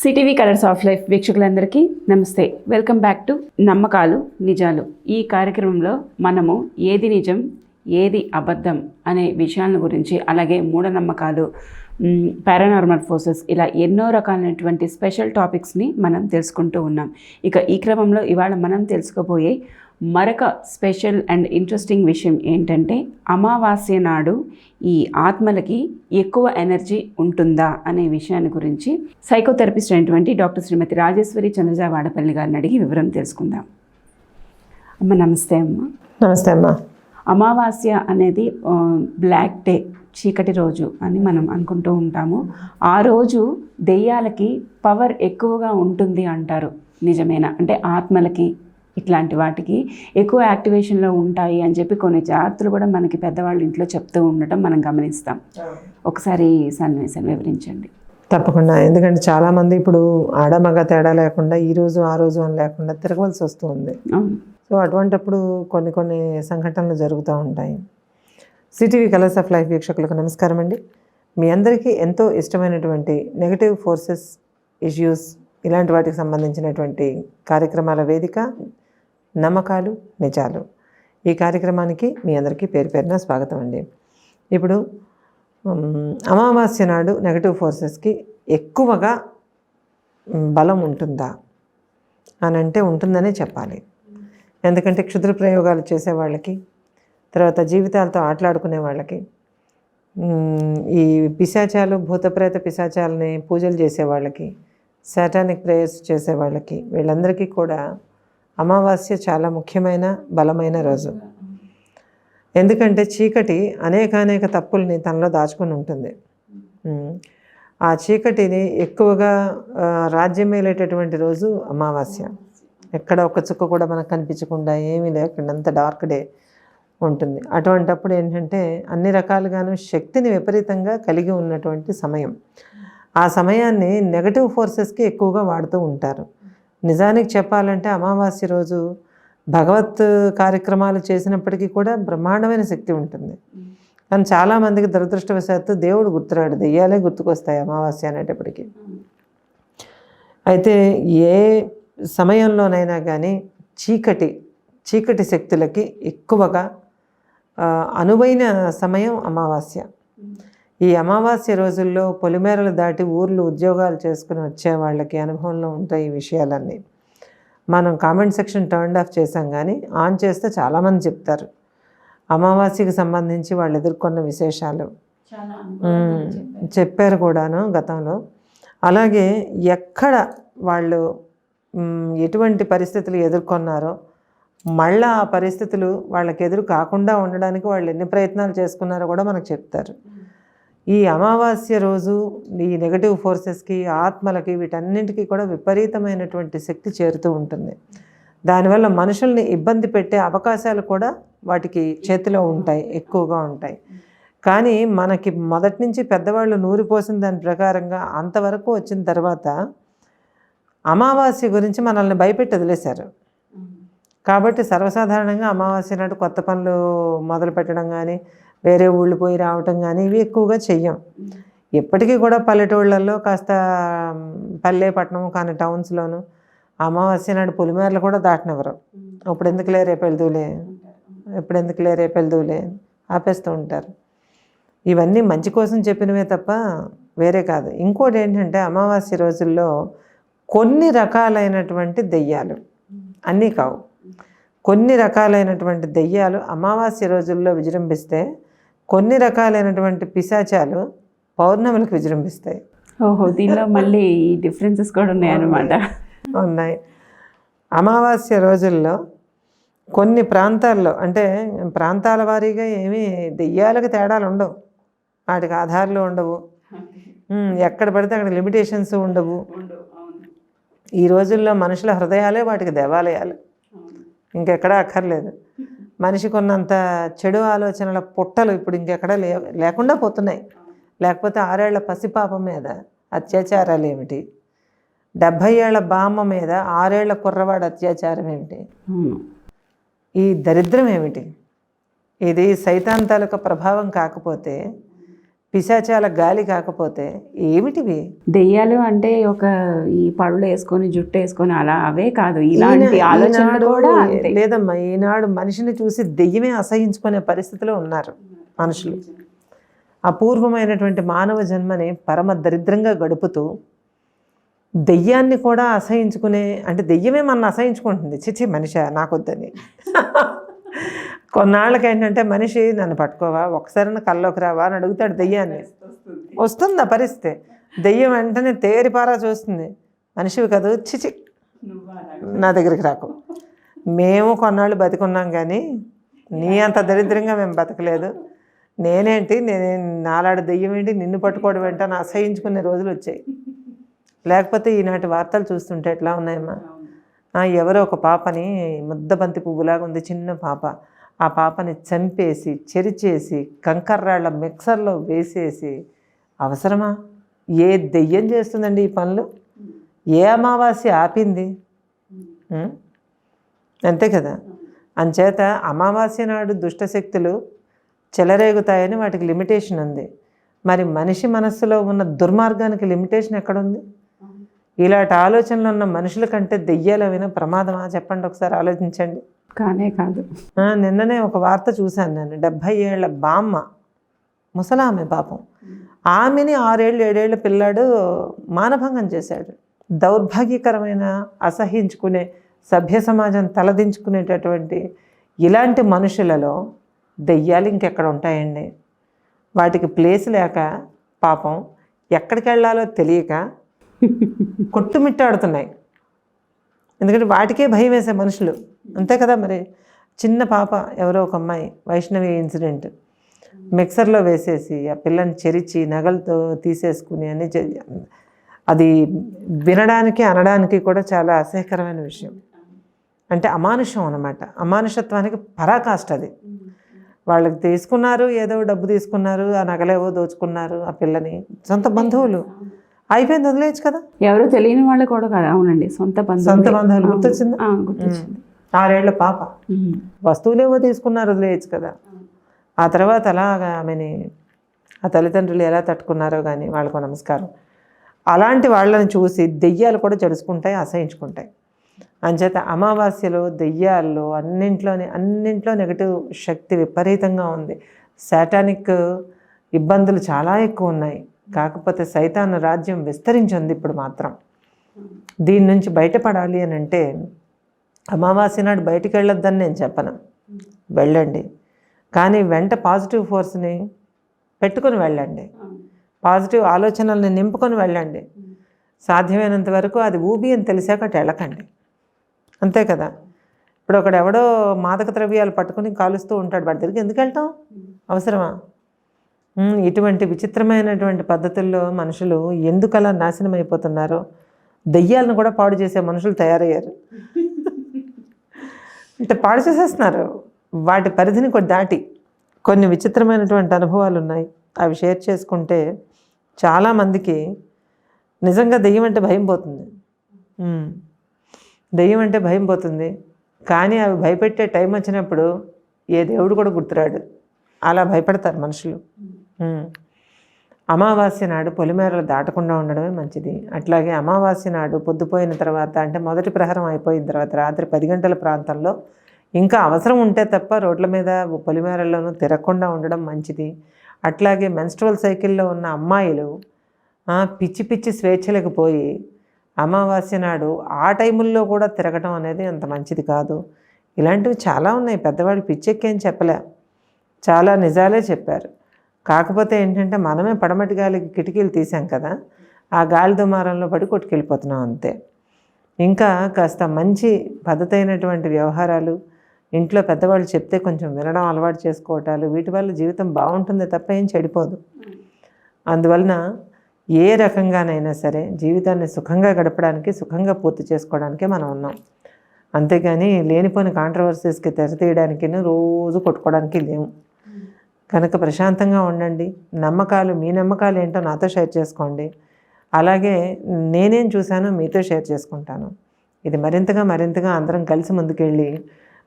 CTV colours of life వీక్షకులందరికీ నమస్తే. Welcome back to నమ్మకాలు నిజాలు. ఈ కార్యక్రమంలో మనము ఏది నిజం ఏది అబద్ధం అనే విషయాల గురించి అలాగే మూఢనమ్మకాలు పారానార్మల్ ఫోర్సెస్ ఇలా ఎన్నో రకాలైనటువంటి స్పెషల్ టాపిక్స్ని మనం తెలుసుకుంటూ ఉన్నాం. ఇక ఈ క్రమంలో ఇవాళ మనం తెలుసుకోబోయే మరొక స్పెషల్ అండ్ ఇంట్రెస్టింగ్ విషయం ఏంటంటే అమావాస్య నాడు ఈ ఆత్మలకి ఎక్కువ ఎనర్జీ ఉంటుందా అనే విషయాన్ని గురించి సైకోథెరపిస్ట్ అయినటువంటి డాక్టర్ శ్రీమతి రాజేశ్వరి చంద్రజా వాడపల్లి గారిని అడిగి వివరం తెలుసుకుందాం. అమ్మ నమస్తే అమ్మ. నమస్తే అమ్మా. అమావాస్య అనేది బ్లాక్ డే చీకటి రోజు అని మనం అనుకుంటూ ఉంటాము. ఆ రోజు దెయ్యాలకి పవర్ ఎక్కువగా ఉంటుంది అంటారు. నిజమేనా? అంటే ఆత్మలకి ఇట్లాంటి వాటికి ఎక్కువ యాక్టివేషన్లో ఉంటాయి అని చెప్పి కొన్ని జాగ్రత్తలు కూడా మనకి పెద్దవాళ్ళు ఇంట్లో చెప్తూ ఉండటం మనం గమనిస్తాం. ఒకసారి ఈ సన్నివేశాన్ని వివరించండి. తప్పకుండా. ఎందుకంటే చాలామంది ఇప్పుడు ఆడ మగ తేడా లేకుండా ఈ రోజు ఆ రోజు అని లేకుండా తిరగవలసి వస్తుంది. సో అటువంటప్పుడు కొన్ని కొన్ని సంఘటనలు జరుగుతూ ఉంటాయి. సిటీవీ కలర్స్ ఆఫ్ లైఫ్ వీక్షకులకు నమస్కారం అండి. మీ అందరికీ ఎంతో ఇష్టమైనటువంటి నెగటివ్ ఫోర్సెస్ ఇష్యూస్ ఇలాంటి వాటికి సంబంధించినటువంటి కార్యక్రమాల వేదిక నమ్మకాలు నిజాలు. ఈ కార్యక్రమానికి మీ అందరికీ పేరు పేరున స్వాగతం అండి. ఇప్పుడు అమావాస్య నాడు నెగటివ్ ఫోర్సెస్కి ఎక్కువగా బలం ఉంటుందా? అని అంటే ఉంటుందనే చెప్పాలి. ఎందుకంటే క్షుద్ర ప్రయోగాలు చేసే వాళ్ళకి తర్వాత జీవితాలతో ఆటలాడుకునే వాళ్ళకి ఈ పిశాచాలు భూతప్రేత పిశాచాలని పూజలు చేసే వాళ్ళకి సాటానిక్ ప్రేయర్స్ చేసే వాళ్ళకి వీళ్ళందరికీ కూడా అమావాస్య చాలా ముఖ్యమైన బలమైన రోజు. ఎందుకంటే చీకటి అనేకానేక తప్పుల్ని తనలో దాచుకొని ఉంటుంది. ఆ చీకటిని ఎక్కువగా రాజ్యం మేలేటటువంటి రోజు అమావాస్య. ఎక్కడ ఒక చుక్క కూడా మనకు కనిపించకుండా ఏమీ లేకుండా అంత డార్క్ డే ఉంటుంది. అటువంటప్పుడు ఏంటంటే అన్ని రకాలుగాను శక్తిని విపరీతంగా కలిగి ఉన్నటువంటి సమయం. ఆ సమయాన్ని నెగటివ్ ఫోర్సెస్కి ఎక్కువగా వాడుతూ ఉంటారు. నిజానికి చెప్పాలంటే అమావాస్య రోజు భగవత్ కార్యక్రమాలు చేసినప్పటికీ కూడా బ్రహ్మాండమైన శక్తి ఉంటుంది. కానీ చాలామందికి దురదృష్టవశాత్తు దేవుడు గుర్తురాడు దెయ్యాలే గుర్తుకొస్తాయి అమావాస్య అనేటప్పటికీ. అయితే ఏ సమయంలోనైనా కానీ చీకటి చీకటి శక్తులకి ఎక్కువగా అనువైన సమయం అమావాస్య. ఈ అమావాస్య రోజుల్లో పొలిమేరలు దాటి ఊర్లు ఉద్యోగాలు చేసుకుని వచ్చే వాళ్ళకి అనుభవంలో ఉంటాయి ఈ విషయాలన్నీ. మనం కామెంట్ సెక్షన్ టర్న్ ఆఫ్ చేసాం కానీ ఆన్ చేస్తే చాలామంది చెప్తారు. అమావాస్యకి సంబంధించి వాళ్ళు ఎదుర్కొన్న విశేషాలు. చెప్పారు. కూడాను గతంలో. అలాగే ఎక్కడ వాళ్ళు ఎటువంటి పరిస్థితులు ఎదుర్కొన్నారో మళ్ళా ఆ పరిస్థితులు వాళ్ళకి ఎదురు కాకుండా ఉండడానికి వాళ్ళు ఎన్ని ప్రయత్నాలు చేసుకున్నారో కూడా మనకు చెప్తారు. ఈ అమావాస్య రోజు ఈ నెగటివ్ ఫోర్సెస్కి ఆత్మలకి వీటన్నింటికి కూడా విపరీతమైనటువంటి శక్తి చేరుతూ ఉంటుంది. దానివల్ల మనుషుల్ని ఇబ్బంది పెట్టే అవకాశాలు కూడా వాటికి చేతిలో ఉంటాయి ఎక్కువగా ఉంటాయి. కానీ మనకి మొదటి నుంచి పెద్దవాళ్ళు నూరిపోసిన దాని ప్రకారంగా అంతవరకు వచ్చిన తర్వాత అమావాస్య గురించి మనల్ని భయపెట్టి వదిలేశారు. కాబట్టి సర్వసాధారణంగా అమావాస్య నాడు కొత్త పనులు మొదలు పెట్టడం కానీ వేరే ఊళ్ళు పోయి రావటం కానీ ఇవి ఎక్కువగా చెయ్యం. ఇప్పటికీ కూడా పల్లెటూళ్ళల్లో కాస్త మ్, పల్లె పట్టణం కానీ టౌన్స్లోను అమావాస్య నాడు పులిమేరలు కూడా దాటనివ్వరు. ఇప్పుడు ఎందుకులే రేపు వెళ్దూలే? ఎప్పుడు ఎందుకులే రేపు వెళ్దూలే? ఆపేస్తూ ఉంటారు. ఇవన్నీ మంచి కోసం చెప్పినవే తప్ప వేరే కాదు. ఇంకోటి ఏంటంటే అమావాస్య రోజుల్లో కొన్ని రకాలైనటువంటి దెయ్యాలు అన్నీ కావు. కొన్ని రకాలైనటువంటి దెయ్యాలు అమావాస్య రోజుల్లో విజృంభిస్తే కొన్ని రకాలైనటువంటి పిశాచాలు పౌర్ణములకు విజృంభిస్తాయి. ఓహో దీనిలో మళ్ళీ ఈ డిఫరెన్సెస్ కూడా ఉన్నాయన్నమాట. ఉన్నాయి. అమావాస్య రోజుల్లో కొన్ని ప్రాంతాల్లో అంటే ప్రాంతాల వారీగా ఏమీ దెయ్యాలకు తేడాలు ఉండవు. వాటికి ఆధారాలు ఉండవు. ఎక్కడ పడితే అక్కడ లిమిటేషన్స్ ఉండవు. ఈ రోజుల్లో మనుషుల హృదయాలే వాటికి దేవాలయాలు. ఇంకెక్కడా అక్కర్లేదు. మనిషికి ఉన్నంత చెడు ఆలోచనల పుట్టలు ఇప్పుడు ఇంకెక్కడా లే లేకుండా పోతున్నాయి. లేకపోతే ఆరేళ్ళ పసిపాప మీద అత్యాచారాలు ఏమిటి? డెబ్భై ఏళ్ళ బామ్మ మీద ఆరేళ్ళ కుర్రవాడు అత్యాచారం ఏమిటి? ఈ దరిద్రం ఏమిటి? ఇది సైతాన్ తాలూకా ప్రభావం కాకపోతే పిశాచాల గాలి కాకపోతే ఏమిటివి? దెయ్యాలు అంటే ఒక ఈ పళ్ళు వేసుకొని జుట్టు వేసుకొని అలా అవే కాదు. ఇలాంటి ఆలోచనలు ఈనాడు కూడా లేదమ్మా ఈనాడు మనిషిని చూసి దెయ్యమే అసహించుకునే పరిస్థితిలో ఉన్నారు మనుషులు. అపూర్వమైనటువంటి మానవ జన్మని పరమ దరిద్రంగా గడుపుతూ దెయ్యాన్ని కూడా అసహించుకునే అంటే దెయ్యమే మన అసహించుకుంటుంది. చిచి మనిషి నాకొద్దని. కొన్నాళ్ళకి ఏంటంటే మనిషి నన్ను పట్టుకోవా? ఒకసారి కల్లోకి రావా? అని అడుగుతాడు దెయ్యాన్ని. వస్తుంది. ఆ పరిస్థితి? దెయ్యం వెంటనే తేరిపారా చూస్తుంది. మనిషివి కాదు చిచి నా దగ్గరికి రాకు. మేము కొన్నాళ్ళు బతికున్నాం కానీ నీ అంత దరిద్రంగా మేము బతకలేదు. నేనేంటి నేనే నాలాడు దెయ్యం ఏంటి నిన్ను పట్టుకోవడం ఏంటి అని అసహించుకునే రోజులు వచ్చాయి. లేకపోతే ఈనాటి వార్తలు చూస్తుంటే ఎట్లా ఉన్నాయమ్మా? ఎవరో ఒక పాపని ముద్దబంతి పువ్వులాగా ఉంది చిన్న పాప. ఆ పాపని చంపేసి చెరిచేసి కంకర్రాళ్ళ మిక్సర్లో వేసేసి అవసరమా? ఏ దెయ్యం చేస్తుందండి ఈ పనులు? ఏ అమావాస్య ఆపింది? అంతే కదా? అంచేత అమావాస్య నాడు దుష్టశక్తులు చెలరేగుతాయని వాటికి లిమిటేషన్ ఉంది. మరి మనిషి మనస్సులో ఉన్న దుర్మార్గానికి లిమిటేషన్ ఎక్కడుంది? ఇలాంటి ఆలోచనలు ఉన్న మనుషుల కంటే దెయ్యాలు ఏమైనా ప్రమాదమా? చెప్పండి ఒకసారి ఆలోచించండి. కానే కాదు. నిన్ననే ఒక వార్త చూశాను నేను. డెబ్భై ఏళ్ళ బామ్మ ముసలామె పాపం. ఆమెని ఆరేళ్ళు ఏడేళ్ళ పిల్లాడు మానభంగం చేశాడు. దౌర్భాగ్యకరమైన అసహించుకునే సభ్య సమాజం తలదించుకునేటటువంటి ఇలాంటి మనుషులలో దెయ్యాలు ఇంకెక్కడ ఉంటాయండి? వాటికి ప్లేస్ లేక పాపం ఎక్కడికి వెళ్ళాలో తెలియక కొట్టుమిట్టాడుతున్నాయి. ఎందుకంటే వాటికే భయం వేసే మనుషులు. అంతే కదా మరి. చిన్న పాప ఎవరో ఒక అమ్మాయి వైష్ణవి ఇన్సిడెంట్. మిక్సర్లో వేసేసి ఆ పిల్లని చెరిచి నగలతో తీసేసుకుని అన్ని అది వినడానికి అనడానికి కూడా చాలా అసహ్యకరమైన విషయం. అంటే అమానుషం అనమాట అమానుషత్వానికి పరాకాష్ట అది. వాళ్ళకి తీసుకున్నారు ఏదో డబ్బు తీసుకున్నారు ఆ నగలేవో దోచుకున్నారు ఆ పిల్లని. సొంత బంధువులు. అయిపోయింది వదిలేయచ్చు కదా? ఎవరు తెలియని వాళ్ళు కూడా కాదు అవునండి. సొంత బంధువులే. సొంత బంధువులు. గుర్తొచ్చిందా? గుర్తొచ్చింది. ఆరేళ్ళ పాప. వస్తువులేవో తీసుకున్నారు వదిలేయచ్చు కదా? ఆ తర్వాత అలాగా ఆమెని ఆ తల్లిదండ్రులు ఎలా తట్టుకున్నారో కానీ వాళ్ళకు నమస్కారం. అలాంటి వాళ్ళని చూసి దెయ్యాలు కూడా జడుచుకుంటాయి అసహించుకుంటాయి. అంచేత అమావాస్యలో దెయ్యాల్లో అన్నింట్లోని అన్నింట్లో నెగటివ్ శక్తి విపరీతంగా ఉంది. శాటానిక్ ఇబ్బందులు చాలా ఎక్కువ ఉన్నాయి. కాకపోతే సైతాన్ రాజ్యం విస్తరించింది ఇప్పుడు మాత్రం. దీని నుంచి బయటపడాలి అని అంటే అమావాస్య నాడు బయటికి వెళ్ళొద్దని నేను చెప్పను. వెళ్ళండి. కానీ వెంట పాజిటివ్ ఫోర్స్ని పెట్టుకొని వెళ్ళండి. పాజిటివ్ ఆలోచనల్ని నింపుకొని వెళ్ళండి. సాధ్యమైనంత వరకు అది ఊబి అని తెలిసాక అటు వెళ్ళకండి. అంతే కదా. ఇప్పుడు ఒకడెవడో మాదక ద్రవ్యాలు పట్టుకుని కాలుస్తూ ఉంటాడు. వాడి దగ్గరికి ఎందుకు వెళ్తాం? అవసరమా? ఇటువంటి విచిత్రమైనటువంటి పద్ధతుల్లో మనుషులు ఎందుకు అలా నాశనం అయిపోతున్నారో దెయ్యాలను కూడా పాడు చేసే మనుషులు తయారయ్యారు. అంటే పాడు చేసేస్తున్నారు. వాటి పరిధిని కూడా దాటి కొన్ని విచిత్రమైనటువంటి అనుభవాలు ఉన్నాయి అవి షేర్ చేసుకుంటే చాలామందికి నిజంగా దెయ్యం అంటే భయం పోతుంది. దెయ్యం అంటే భయం పోతుంది. కానీ అవి భయపెట్టే టైం వచ్చినప్పుడు ఏ దేవుడు కూడా గుర్తురాడు. అలా భయపడతారు మనుషులు. అమావాస్య నాడు పొలిమేరలు దాటకుండా ఉండడమే మంచిది. అట్లాగే అమావాస్య నాడు పొద్దుపోయిన తర్వాత అంటే మొదటి ప్రహరం అయిపోయిన తర్వాత రాత్రి పది గంటల ప్రాంతంలో ఇంకా అవసరం ఉంటే తప్ప రోడ్ల మీద పొలిమేరల్లోనూ తిరగకుండా ఉండడం మంచిది. అట్లాగే మెన్స్ట్రువల్ సైకిల్లో ఉన్న అమ్మాయిలు పిచ్చి పిచ్చి స్వేచ్ఛలకు పోయి అమావాస్య నాడు ఆ టైముల్లో కూడా తిరగటం అనేది అంత మంచిది కాదు. ఇలాంటివి చాలా ఉన్నాయి. పెద్దవాళ్ళు అని చెప్పలే. చాలా నిజాలే చెప్పారు. కాకపోతే ఏంటంటే మనమే పడమటి గాలికి కిటికీలు తీసాం కదా ఆ గాలి దుమారంలో పడి కొట్టుకెళ్ళిపోతున్నాం అంతే. ఇంకా కాస్త మంచి పద్ధతైనటువంటి వ్యవహారాలు ఇంట్లో పెద్దవాళ్ళు చెప్తే కొంచెం వినడం అలవాటు చేసుకోవటాలు వీటి వల్ల జీవితం బాగుంటుంది తప్ప ఏం చెడిపోదు. అందువలన ఏ రకంగానైనా సరే జీవితాన్ని సుఖంగా గడపడానికి సుఖంగా పూర్తి చేసుకోవడానికే మనం ఉన్నాం. అంతేగాని లేనిపోని కాంట్రవర్సీస్కి తెరతీయడానికి రోజు కొట్టుకోవడానికి లేము కనుక ప్రశాంతంగా ఉండండి. నమ్మకాలు మీ నమ్మకాలు ఏంటో నాతో షేర్ చేసుకోండి. అలాగే నేనేం చూశానో మీతో షేర్ చేసుకుంటాను. ఇది మరింతగా మరింతగా అందరం కలిసి ముందుకెళ్ళి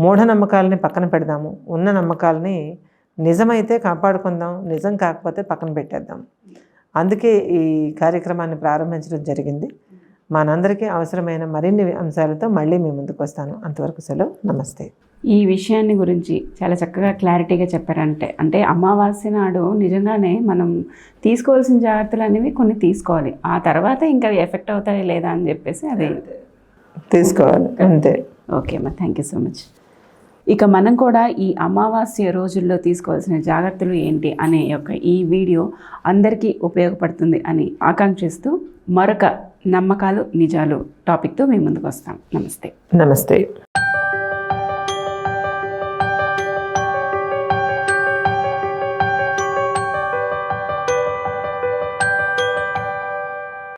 మూఢనమ్మకాలని పక్కన పెడదాము. ఉన్న నమ్మకాలని నిజమైతే కాపాడుకుందాం నిజం కాకపోతే పక్కన పెట్టేద్దాం. అందుకే ఈ కార్యక్రమాన్ని ప్రారంభించడం జరిగింది. మనందరికీ అవసరమైన మరిన్ని అంశాలతో మళ్ళీ మీ ముందుకు వస్తాను. అంతవరకు సెలవు. నమస్తే. ఈ విషయాన్ని గురించి చాలా చక్కగా క్లారిటీగా చెప్పారంటే అంటే అమావాస్య నాడు నిజంగానే మనం తీసుకోవాల్సిన జాగ్రత్తలు అనేవి కొన్ని తీసుకోవాలి. ఆ తర్వాత ఇంకా ఎఫెక్ట్ అవుతాయి లేదా అని చెప్పేసి అది తీసుకోవాలి. అంతే. ఓకే అమ్మా. థ్యాంక్ యూ సో మచ్ ఇక మనం కూడా ఈ అమావాస్య రోజుల్లో తీసుకోవాల్సిన జాగ్రత్తలు ఏంటి అనే యొక్క ఈ వీడియో అందరికీ ఉపయోగపడుతుంది అని ఆకాంక్షిస్తూ మరొక నమ్మకాలు నిజాలు టాపిక్తో మేము ముందుకు వస్తాం. నమస్తే. నమస్తే.